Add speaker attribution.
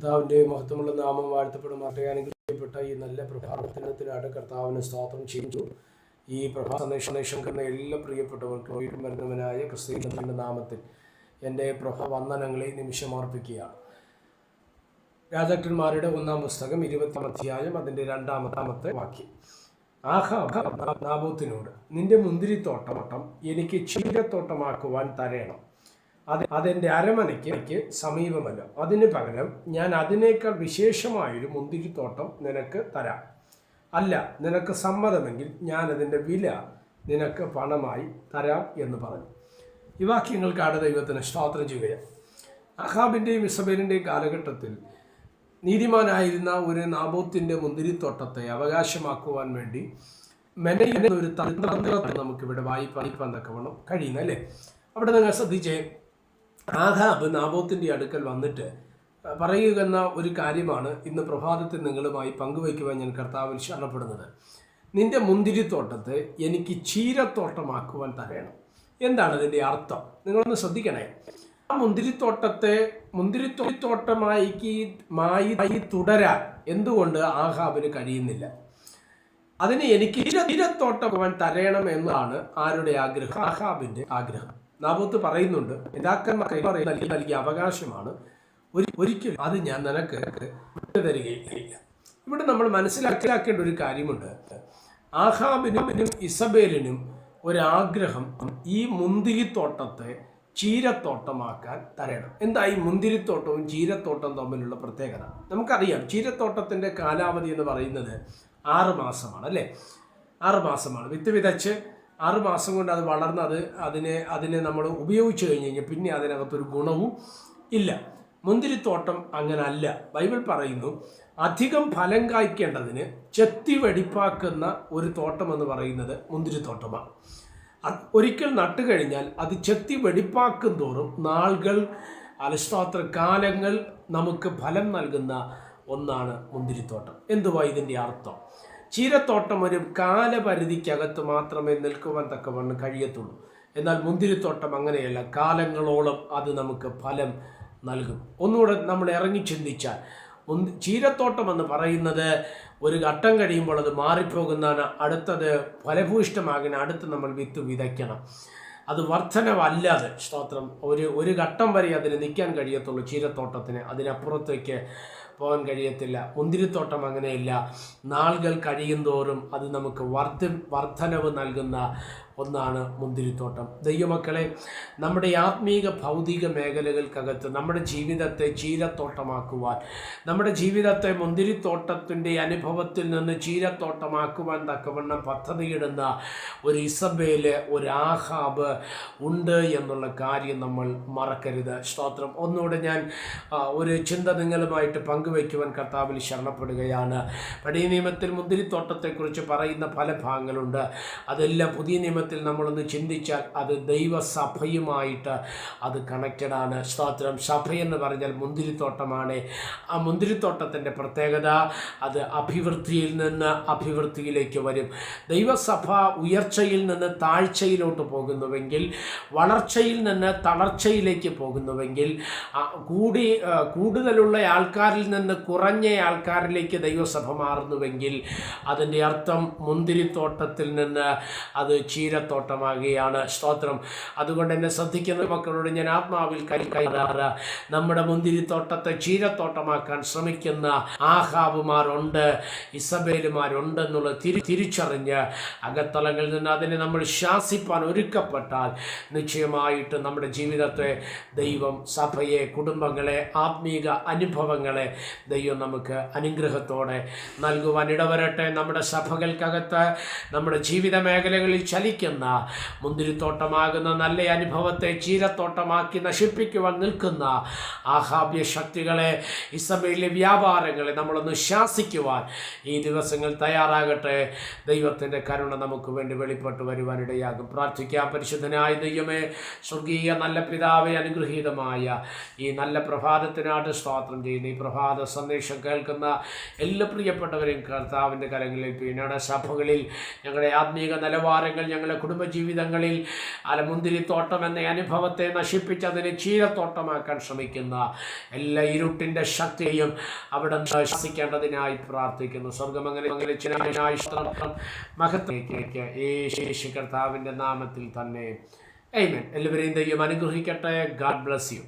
Speaker 1: കർത്താവിന്റെ മഹത്വമുള്ള നാമം വാഴ്ത്തപ്പെടുമാട്ടെ അനുഗ്രഹിക്കപ്പെട്ട ഈ നല്ല പ്രഭാതത്തിനത്തിനാണ് കർത്താവിന് സ്തോത്രം ചെയ്തു ഈ സന്ദേശം കണ്ട എല്ലാ പ്രിയപ്പെട്ടവർക്കും വീണ്ടും വരുന്നവനായ നാമത്തിൽ എന്റെ പ്രഭവന്ദനങ്ങളെ നിമിഷമർപ്പിക്കുകയാണ് രാജാക്കന്മാരുടെ ഒന്നാം പുസ്തകം ഇരുപത്താം അധ്യായം അതിന്റെ രണ്ടാമത്താമത്തെ വാക്യം. ആഹാബ് നാബോത്തിനോട് നിന്റെ മുന്തിരിത്തോട്ടം എനിക്ക് ചീരത്തോട്ടമാക്കുവാൻ തരയണം അത് അതെന്റെ അരമനയ്ക്ക് സമീപമല്ല. അതിന് പകരം ഞാൻ അതിനേക്കാൾ വിശേഷമായൊരു മുന്തിരിത്തോട്ടം നിനക്ക് തരാം. അല്ല നിനക്ക് സമ്മതമെങ്കിൽ ഞാൻ അതിന്റെ വില നിനക്ക് പണമായി തരാം എന്ന് പറഞ്ഞു. ഈ വാക്യങ്ങൾക്ക് ആട് ദൈവത്തിന് സ്തോത്രം ചെയ്യുകയാണ്. അഹാബിന്റെയും ഇസബേലിന്റെയും കാലഘട്ടത്തിൽ നീതിമാനായിരുന്ന ഒരു നാബോത്തിന്റെ മുന്തിരിത്തോട്ടത്തെ അവകാശമാക്കുവാൻ വേണ്ടി മെനയുന്ന ഒരു തന്ത്രത്തെ നമുക്കിവിടെ വായ്പ വായ്പാൻ തക്കവണ്ണം കഴിയുന്നല്ലേ അവിടെ നിങ്ങൾ ശ്രദ്ധിച്ചേ. ആഹാബ് നാബോത്തിന്റെ അടുക്കൽ വന്നിട്ട് പറയുക എന്ന ഒരു കാര്യമാണ് ഇന്ന് പ്രഭാതത്തിൽ നിങ്ങളുമായി പങ്കുവയ്ക്കുവാൻ ഞാൻ കർത്താവിൽ ശരണപ്പെടുന്നത്. നിന്റെ മുന്തിരിത്തോട്ടത്തെ എനിക്ക് ചീരത്തോട്ടമാക്കുവാൻ തരയണം എന്താണ് ഇതിന്റെ അർത്ഥം? നിങ്ങളൊന്ന് ശ്രദ്ധിക്കണേ. ആ മുന്തിരിത്തോട്ടത്തെ മുന്തിരിത്തോട്ടമായി മായി തുടരാൻ എന്തുകൊണ്ട് ആഹാബിന് കഴിയുന്നില്ല? അതിന് എനിക്ക് ചീരത്തോട്ടമാക്കുവാൻ തരയണം എന്നാണ് ആരുടെ ആഗ്രഹം? ആഹാബിന്റെ ആഗ്രഹം. നാബൂത്ത് പറയുന്നുണ്ട് പിതാക്കന്മാർ നൽകി നൽകിയ അവകാശമാണ്. ഒരു ഒരിക്കലും അത് ഞാൻ നിനക്ക് തരികയില്ല. ഇവിടെ നമ്മൾ മനസ്സിലാക്കിയാക്കേണ്ട ഒരു കാര്യമുണ്ട്. ആഹാബിനും ഇസബേലിനും ഒരാഗ്രഹം ഈ മുന്തിരിത്തോട്ടത്തെ ചീരത്തോട്ടമാക്കാൻ തരണം. എന്താ ഈ മുന്തിരിത്തോട്ടവും ചീരത്തോട്ടവും തമ്മിലുള്ള പ്രത്യേകത? നമുക്കറിയാം ചീരത്തോട്ടത്തിന്റെ കാലാവധി എന്ന് പറയുന്നത് ആറ് മാസമാണ് അല്ലേ? ആറ് മാസമാണ്. വിത്ത് വിതച്ച് ആറ് മാസം കൊണ്ട് അത് വളർന്നത് അതിനെ അതിനെ നമ്മൾ ഉപയോഗിച്ചു കഴിഞ്ഞ് കഴിഞ്ഞാൽ പിന്നെ അതിനകത്തൊരു ഗുണവും ഇല്ല. മുന്തിരിത്തോട്ടം അങ്ങനെ അല്ല ബൈബിൾ പറയുന്നു അധികം ഫലം കായ്ക്കേണ്ടതിന് ചെത്തി വെടിപ്പാക്കുന്ന ഒരു തോട്ടം എന്ന് പറയുന്നത് മുന്തിരിത്തോട്ടമാണ്. ഒരിക്കൽ നട്ടു കഴിഞ്ഞാൽ അത് ചെത്തി വെടിപ്പാക്കും തോറും നാളുകൾ അലസ്തോത്ര കാലങ്ങൾ നമുക്ക് ഫലം നൽകുന്ന ഒന്നാണ് മുന്തിരിത്തോട്ടം. എന്തുവാ ഇതിന്റെ അർത്ഥം? ചീരത്തോട്ടം ഒരു കാലപരിധിക്കകത്ത് മാത്രമേ നിൽക്കുവാൻ തക്കവണ്ണം കഴിയത്തുള്ളൂ. എന്നാൽ മുന്തിരിത്തോട്ടം അങ്ങനെയല്ല കാലങ്ങളോളം അത് നമുക്ക് ഫലം നൽകും. ഒന്നുകൂടെ നമ്മൾ ഇറങ്ങി ചിന്തിച്ചാൽ ചീരത്തോട്ടം എന്ന് പറയുന്നത് ഒരു ഘട്ടം കഴിയുമ്പോൾ അത് മാറിപ്പോകുന്നതാണ് അടുത്തത് ഫലഭൂയിഷ്ടമാകുന്ന അടുത്ത് നമ്മൾ വിത്ത് വിതയ്ക്കണം. അത് വർധനവല്ലാതെ സ്തോത്രം ഒരു ഒരു ഘട്ടം വരെ അതിന് നിൽക്കാൻ കഴിയത്തുള്ളൂ ചീരത്തോട്ടത്തിന്. അതിനപ്പുറത്തേക്ക് പോകാൻ കഴിയത്തില്ല. മുന്തിരിത്തോട്ടം അങ്ങനെയില്ല. നാളുകൾ കഴിയും തോറും അത് നമുക്ക് വർദ്ധ വർധനവ് നൽകുന്ന ഒന്നാണ് മുന്തിരിത്തോട്ടം. ദൈവമക്കളെ നമ്മുടെ ആത്മീക ഭൗതിക മേഖലകൾക്കകത്ത് നമ്മുടെ ജീവിതത്തെ ചീരത്തോട്ടമാക്കുവാൻ നമ്മുടെ ജീവിതത്തെ മുന്തിരിത്തോട്ടത്തിന്റെ അനുഭവത്തിൽ നിന്ന് ചീരത്തോട്ടമാക്കുവാൻ തക്കവണ്ണം പദ്ധതിയിടുന്ന ഒരു ഇസബേൽ ഒരു ആഹാബ് ഉണ്ട് എന്നുള്ള കാര്യം നമ്മൾ മറക്കരുത്. സ്തോത്രം. ഒന്നുകൂടെ ഞാൻ ഒരു ചിന്ത നിങ്ങളുമായിട്ട് പങ്കുവയ്ക്കുവാൻ കർത്താവിൽ ശരണപ്പെടുകയാണ്. പഴയ നിയമത്തിൽ മുന്തിരിത്തോട്ടത്തെക്കുറിച്ച് പറയുന്ന പല ഭാഗങ്ങളുണ്ട്. അതെല്ലാം പുതിയ നിയമത്തിൽ ജീവിതത്തിൽ നമ്മളൊന്ന് ചിന്തിച്ചാൽ അത് ദൈവസഭയുമായിട്ട് അത് കണക്റ്റഡാണ് സ്തോത്രം. സഭയെന്ന് പറഞ്ഞാൽ മുന്തിരിത്തോട്ടമാണ്. ആ മുന്തിരിത്തോട്ടത്തിന്റെ പ്രത്യേകത അത് അഭിവൃദ്ധിയിൽ നിന്ന് അഭിവൃദ്ധിയിലേക്ക് വരും. ദൈവസഭ ഉയർച്ചയിൽ നിന്ന് താഴ്ചയിലോട്ട് പോകുന്നുവെങ്കിൽ വളർച്ചയിൽ നിന്ന് തളർച്ചയിലേക്ക് പോകുന്നുവെങ്കിൽ കൂടി കൂടുതലുള്ള ആൾക്കാരിൽ നിന്ന് കുറഞ്ഞ ആൾക്കാരിലേക്ക് ദൈവസഭ മാറുന്നുവെങ്കിൽ അതിന്റെ അർത്ഥം മുന്തിരിത്തോട്ടത്തിൽ നിന്ന് അത് ചീര ചീരത്തോട്ടമാകുകയാണ് സ്തോത്രം. അതുകൊണ്ട് എന്നെ ശ്രദ്ധിക്കുന്ന മക്കളോട് ഞാൻ ആത്മാവിൽ കൈ കൈകാറ് നമ്മുടെ മുന്തിരിത്തോട്ടത്തെ ചീരത്തോട്ടമാക്കാൻ ശ്രമിക്കുന്ന ആഹാബുമാരുണ്ട് ഇസബേലുമാരുണ്ട് എന്നുള്ളത് തിരി തിരിച്ചറിഞ്ഞ് അകത്തലങ്ങളിൽ നിന്ന് അതിനെ നമ്മൾ ശാസിപ്പാൻ ഒരുക്കപ്പെട്ടാൽ നിശ്ചയമായിട്ട് നമ്മുടെ ജീവിതത്തെ ദൈവം സഭയെ കുടുംബങ്ങളെ ആത്മീക അനുഭവങ്ങളെ ദൈവം നമുക്ക് അനുഗ്രഹത്തോടെ നൽകുവാൻ ഇടവരട്ടെ. നമ്മുടെ സഭകൾക്കകത്ത് നമ്മുടെ ജീവിത മേഖലകളിൽ ചലിക്കുന്ന നിൽക്കുന്ന മുന്തിരിത്തോട്ടമാകുന്ന നല്ല അനുഭവത്തെ ചീരത്തോട്ടമാക്കി നശിപ്പിക്കുവാൻ നിൽക്കുന്ന ആഹാബ്യ ശക്തികളെ ഇസമയിലെ വ്യാപാരങ്ങളെ നമ്മളൊന്ന് ശാസിക്കുവാൻ ഈ ദിവസങ്ങൾ തയ്യാറാകട്ടെ. ദൈവത്തിന്റെ കരുണ നമുക്ക് വേണ്ടി വെളിപ്പെട്ട് വരുവാനിടയാകും. പ്രാർത്ഥിക്കാം. പരിശുദ്ധനായ ദൈവമേ സ്വർഗീയ നല്ല പിതാവെ അനുഗ്രഹീതമായ ഈ നല്ല പ്രഭാതത്തിനായിട്ട് സ്തോത്രം ചെയ്യുന്ന ഈ പ്രഭാത സന്ദേശം കേൾക്കുന്ന എല്ലാ പ്രിയപ്പെട്ടവരെയും കർത്താവിന്റെ കരങ്ങളിൽ പിന്നീട് സഭകളിൽ ഞങ്ങളുടെ ആത്മീക നിലവാരങ്ങൾ ഞങ്ങൾ ഞങ്ങളുടെ കുടുംബജീവിതങ്ങളിൽ അല്ല മുന്തിരിത്തോട്ടം എന്ന അനുഭവത്തെ നശിപ്പിച്ചതിന് ചീരത്തോട്ടമാക്കാൻ ശ്രമിക്കുന്ന എല്ലാ ഇരുട്ടിന്റെ ശക്തിയെയും അവിടെ ശ്വസിക്കേണ്ടതിനായി പ്രാർത്ഥിക്കുന്നു. യേശു കർത്താവിന്റെ നാമത്തിൽ തന്നെ. എല്ലാവരെയും ദൈവം അനുഗ്രഹിക്കട്ടെ. God bless you